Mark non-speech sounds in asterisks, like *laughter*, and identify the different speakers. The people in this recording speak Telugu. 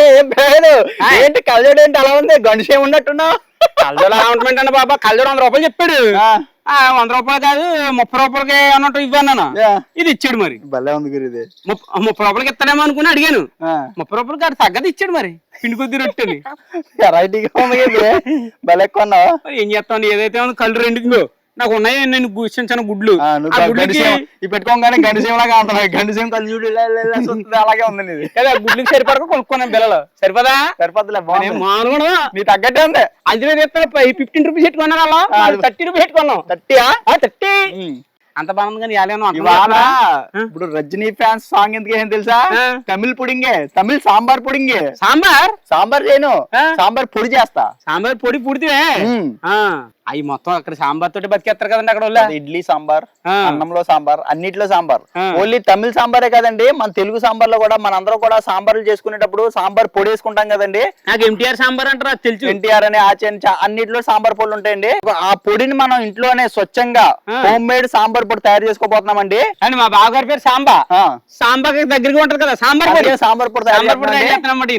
Speaker 1: ఏం పేరు. ఏంటి కళ్ళజోడు ఏంటి అలా ఉంది? గండుసేం ఉన్నట్టున్నావు
Speaker 2: కళ్ళజోడు అలవాట్మెంట్ అండి బాబా కళ్ళజోడు వంద రూపాయలు చెప్పాడు. ఆ, వంద రూపాయలు కాదు ముప్పై రూపాయలకి అన్నట్టు ఇవ్వన్నాను. ఇది ఇచ్చాడు మరి.
Speaker 1: భలే ఉంది గురు ఇది.
Speaker 2: ముప్ప- రూపాయలకి ఇస్తాడేమో అనుకుని అడిగాను.
Speaker 1: ఆ.
Speaker 2: ముప్పై రూపాయలకి అది తగ్గది ఇచ్చాడు మరి. పిండి కొద్ది రొట్టెని. *laughs*
Speaker 1: వెరైటీగా ఉంది భలే కొన్నావు?
Speaker 2: ఏం చేస్తాను ఏదైతే ఉందో కళ్ళు రెండిందో నాకు ఉన్నాయి నేను చిన్న చిన్న గుడ్లు.
Speaker 1: పెట్టుకోగానే గండుసేం లాగా అంటున్నావు గండుసేం కళ్ళు చూడు ఇలా ఇలా ఇలా చూస్తుంది అలాగే ఉంది నీది.
Speaker 2: కదా గుడ్లకి సరిపడక కొనుక్కున్నాను బిల్లలు సరిపదా?
Speaker 1: సరిపోద్దులే బాగుంది.
Speaker 2: మామూలుగా
Speaker 1: నీ తగ్గట్టే ఉంది.
Speaker 2: అది ఫిఫ్టీన్ రూపీస్ పెట్టుకున్నా అలా థర్టీ రూపీస్ పెట్టుకున్నాం.
Speaker 1: థర్టీయా?
Speaker 2: థర్టీ అంత బాగుంది కానీ?
Speaker 1: ఇప్పుడు రజనీ ఫ్యాన్స్ సాంగ్ ఎందుకు ఏం తెలుసా. తమిళ్ పుడింగే తమిళ్ సాంబార్ పుడింగే.
Speaker 2: సాంబార్?
Speaker 1: సాంబార్ చేయను? సాంబార్ పొడి చేస్తా.
Speaker 2: సాంబార్ పొడి పుడితే. అవి మొత్తం అక్కడ సాంబార్ తోటి బతికేస్తారు కదండి అక్కడ వాళ్ళు.
Speaker 1: ఇడ్లీ సాంబార్. అన్నంలో సాంబార్ అన్నిట్లో సాంబార్. ఓన్లీ తమిళ సాంబారే కదండి మన తెలుగు సాంబార్లో కూడా మనందరం కూడా సాంబార్లు చేసుకునేటప్పుడు సాంబార్ పొడి వేసుకుంటాం కదండి.
Speaker 2: నాకు ఎంటీఆర్ సాంబార్ అంటారు? తెలుసు.
Speaker 1: ఎన్టీఆర్ అని ఆచరణ అన్నిట్లో సాంబార్ పొడులు ఉంటాయండి. ఆ పొడిని మనం ఇంట్లోనే స్వచ్ఛంగా. హోమ్ మేడ్ సాంబార్ పొడి తయారు చేసుకోబోతున్నామండి.
Speaker 2: అండి మా బావగారి పేరు సాంబా. సాంబార్ దగ్గరగా ఉంటది కదా సాంబార్ పొడి.
Speaker 1: సాంబార్ పొడి
Speaker 2: సాంబార్ పొడి